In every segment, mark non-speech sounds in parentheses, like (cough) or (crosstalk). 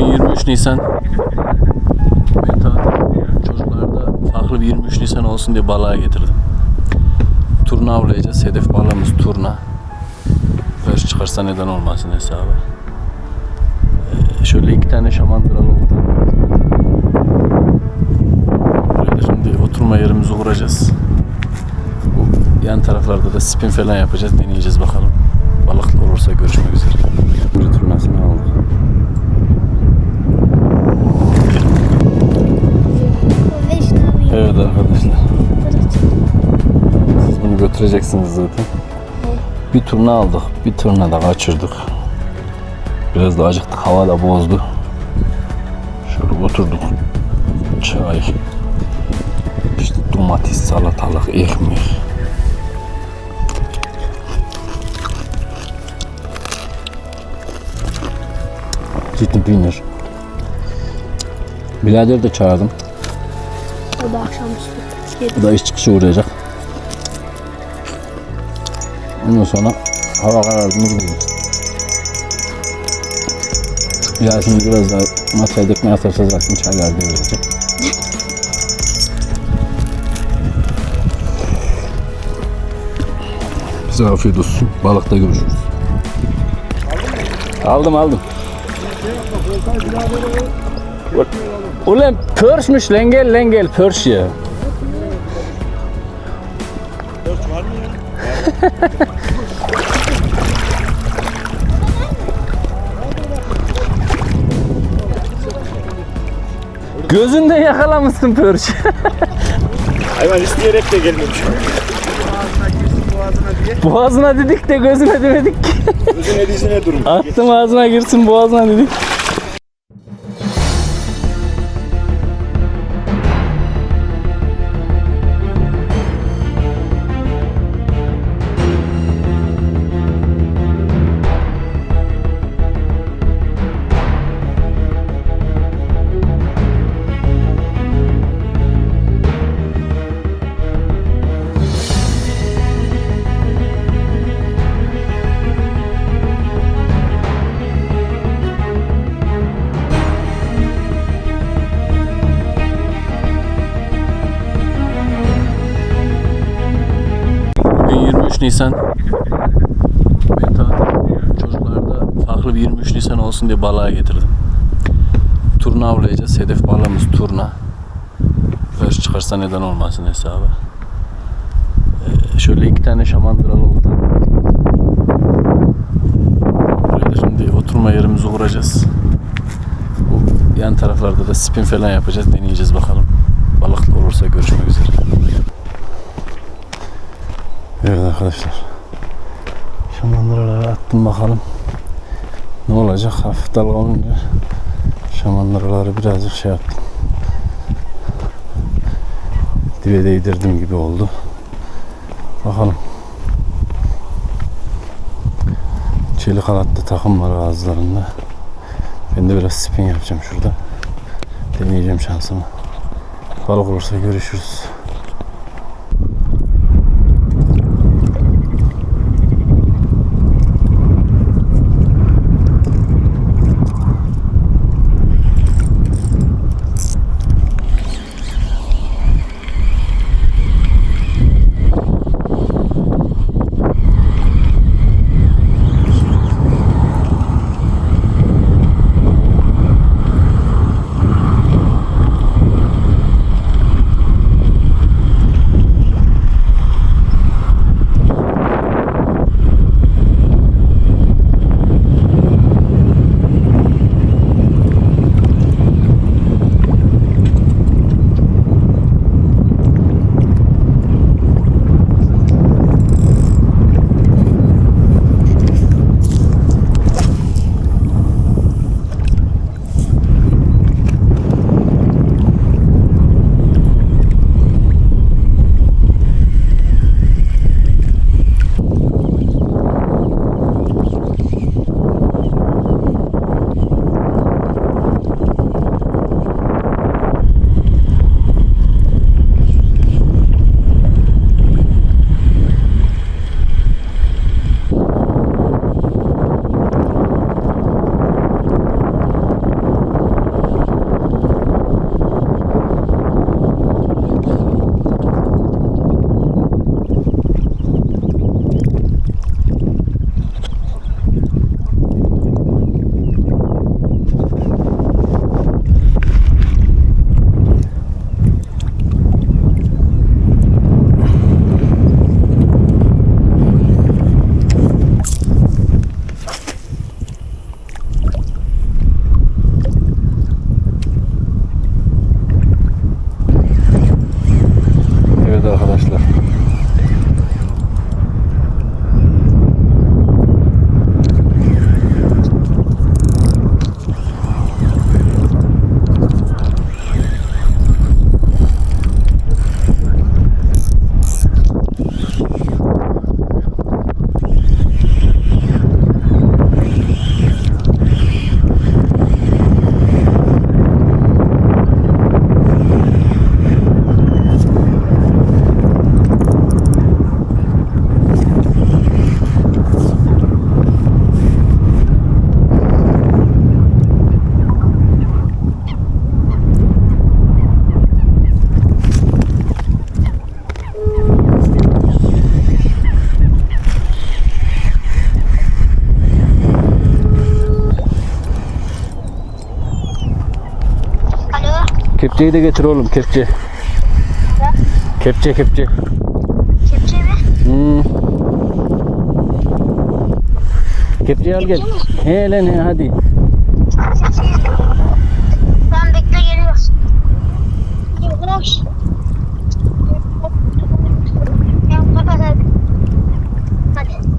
Bugün 23 Nisan. Ben. Çocuklarda farklı bir 23 Nisan olsun diye balığa getirdim. Turna avlayacağız. Hedef balığımız turna. Pers çıkarsa neden olmasın hesabı. Ee, şöyle iki tane şamandıralı oldu. Buraya şimdi oturma yerimizi kuracağız. Bu yan taraflarda da spin falan yapacağız. Deneyeceğiz bakalım. Balık olursa görüşmek üzere. Götüreceksiniz zaten. Bir turna aldık. Bir turna da kaçırdık. Biraz da acıktık. Hava da bozdu. Şöyle oturduk. Çay. İşte domates, salatalık, ekmek. Zeytin peynir. Birader de çağırdım. O da akşamüstü. Bu da iş çıkışı uğrayacak. Ondan sonra hava karardı mı gidiyoruz. Yasin biraz daha masaya dökmeye atarsa zaten çaylar devirecek. Bize afiyet olsun. Balıkta görüşürüz. Aldım aldım. Ulan pörşmüş lengel lengel pörş ya. (laughs) Gözünde yakalamışsın pörş. Hayvan isteyerek de gelmemiş. boğazına dedik de gözüne demedik ki. Gözüne dizine durmuş. Attım ağzına girsin boğazına dedik. Nisan. Ben tatil. Çocuklarda farklı bir 23 Nisan olsun diye balığa getirdim. Turna avlayacağız. Hedef balığımız turna. Pers çıkarsa neden olmasın hesabı. Ee, şöyle iki tane şamandıralı oldu. Buraya şimdi oturma yerimizi kuracağız. Bu yan taraflarda da spin falan yapacağız. Deneyeceğiz bakalım. Balık olursa görüşmek üzere. Evet arkadaşlar. Şamandıraları attım bakalım. Ne olacak? Hafif dalga olunca şamandıraları birazcık şey yaptım. Dibe değdirdim gibi oldu. Bakalım. Çelik halatlı takım var ağızlarında. Ben de biraz spin yapacağım şurada. Deneyeceğim şansımı. Balık olursa görüşürüz. Kepçeyi de getir oğlum kepçe. Kepçe kepçe. Kepçe mi? Hmm. Kepçeyi al gel. He lan he hadi. Tamam bekle geliyoruz. Yavaş. Ya kapat hadi. Hadi.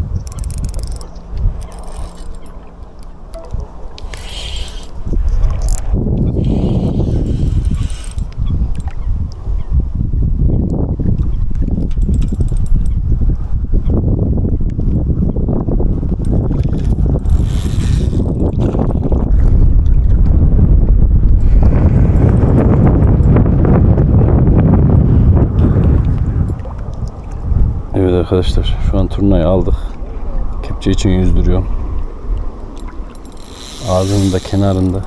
Evet arkadaşlar şu an turnayı aldık. Kepçe için yüzdürüyorum. Ağzının da kenarında.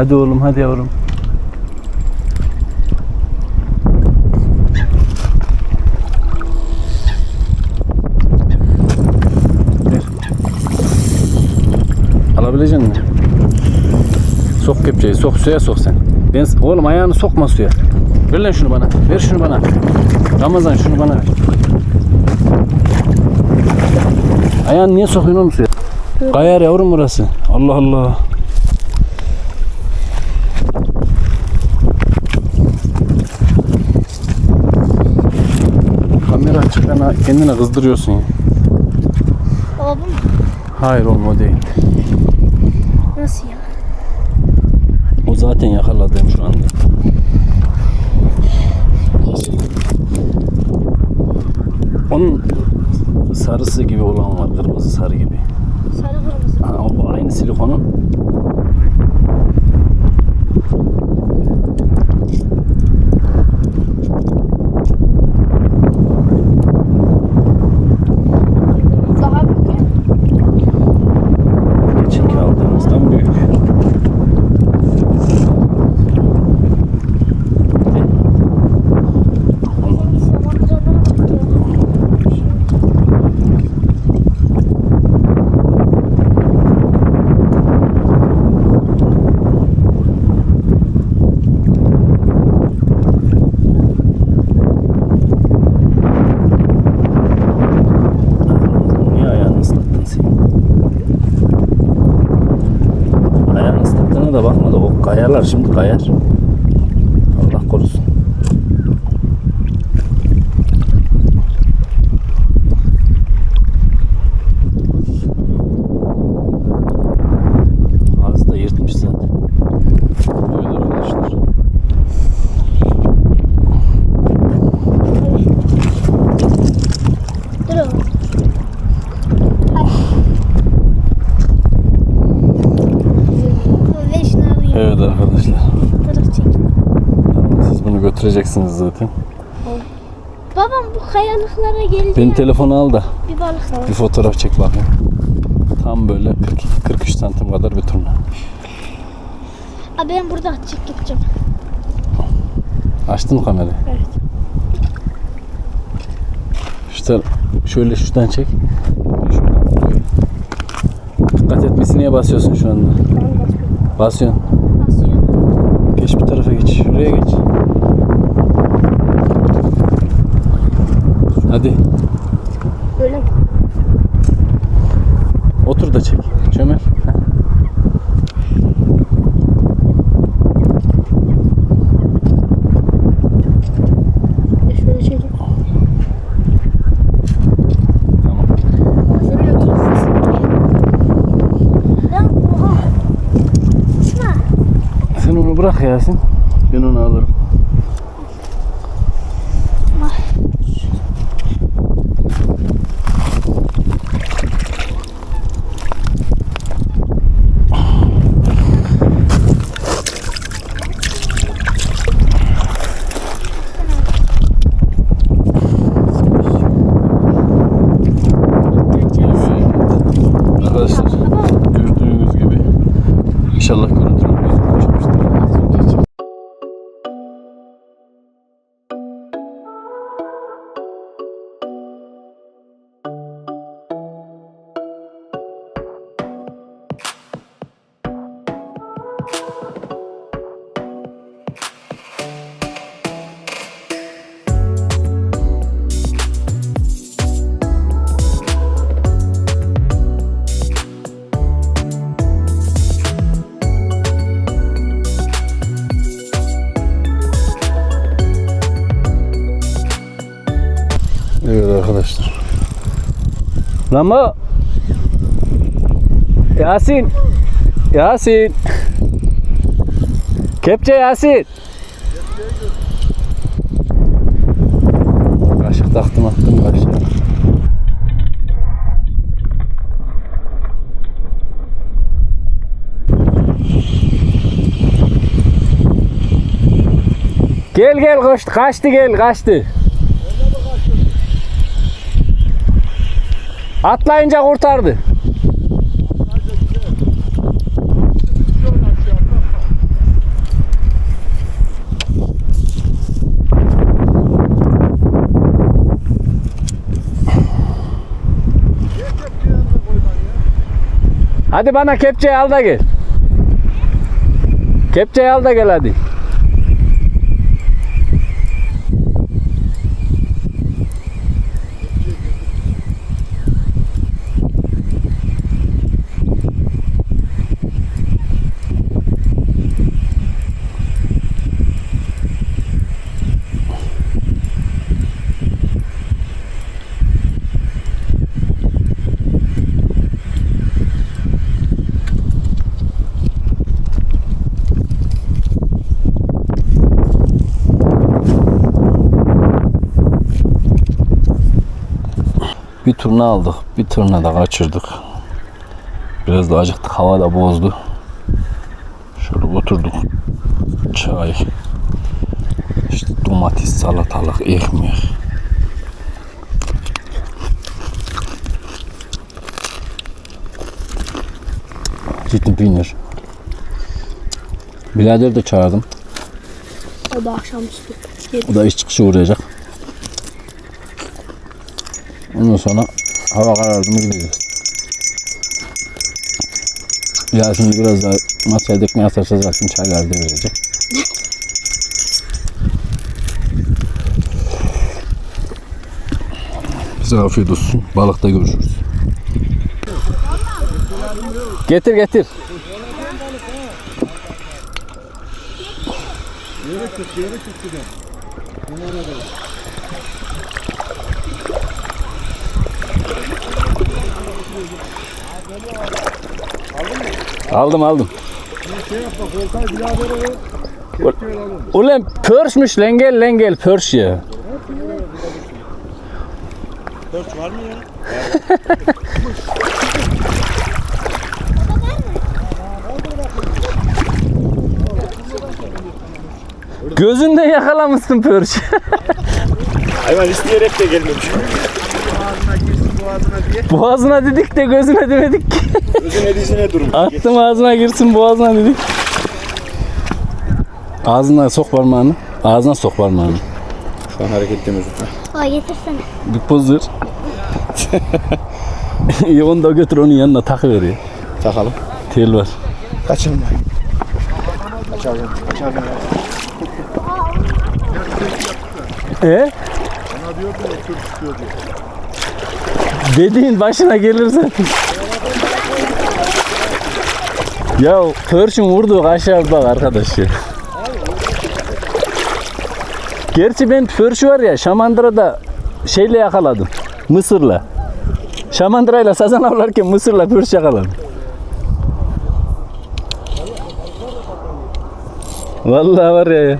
Hadi oğlum hadi yavrum. Alabilecek misin? Sok kepçeyi, sok suya sok sen. Ben, oğlum ayağını sokma suya. Ver lan şunu bana, ver şunu bana. Ramazan şunu bana ver. Ayağını niye sokuyorsun oğlum suya? Kayar yavrum burası. Allah Allah. Kendine kızdırıyorsun ya. Baba bu mu? Hayır oğlum o değil. Nasıl ya? O zaten yakaladığım şu anda. Yeşil. Onun sarısı gibi olan var. Kırmızı sarı gibi. Sarı kırmızı. Ha, o aynı silikonun. Şimdi kayar. Götüreceksiniz zaten. Babam bu kayalıklara gelince Benim telefonu al da bir balık var. bir fotoğraf çek bakayım. Tam böyle 42 43 santim kadar bir turna. Abi ben burada çek yapacağım. Açtın mı kamerayı? Evet. İşte şöyle şuradan çek. Şuradan. Dikkat etmesi niye basıyorsun şu anda? Ben basıyorum. Basıyorsun. Geç bir tarafa geç. Şuraya geç. Hadi. Böyle? Otur da çek. Çömel. Heh. Sen onu bırak Yasin. Ben onu alırım. Arkadaşlar. Lama Yasin Yasin Kepçe Yasin Kaşık taktım attım kaşığı. Gel gel kaçtı, kaçtı gel kaçtı. Atlayınca kurtardı. Hadi bana kepçeyi al da gel. Kepçeyi al da gel hadi. Bir turna aldık. Bir turna da kaçırdık. Biraz da acıktık. Hava da bozdu. Şöyle oturduk. Çay. İşte domates, salatalık, ekmek. Zeytin peynir. Birader de çağırdım. O da akşamüstü. O da iş çıkışı uğrayacak. Ondan sonra hava karardı mı gideceğiz. Ya şimdi biraz daha masaya dekmeye atarsa zaten çaylar da verecek. Bize afiyet olsun. Balıkta görüşürüz. Getir getir. Aldım aldım. Ulan pörşmüş lengel lengel pörş ya. Dört var mı ya? Gözünden yakalamışsın pörş. Hayvan isteyerek de gelmemiş. Boğazına diye. Boğazına dedik de gözüne demedik ki. Gözüne dizine durmuş. Attım ağzına girsin boğazına dedik. Ağzına sok parmağını. Ağzına sok parmağını. Şu an hareket edemiyoruz. Aa getirsene. Bir poz ver. (laughs) İyi onu da götür onun yanına takıver ya. Takalım. Tel var. Kaçalım. Kaçalım. Kaçalım. E? Dediğin başına gelir zaten. ya Pershing vurdu aşağı bak arkadaş ya. Gerçi ben Pershing var ya Şamandıra'da şeyle yakaladım. Mısır'la. Şamandıra'yla sazan avlarken Mısır'la Pershing yakaladım. Vallahi var ya.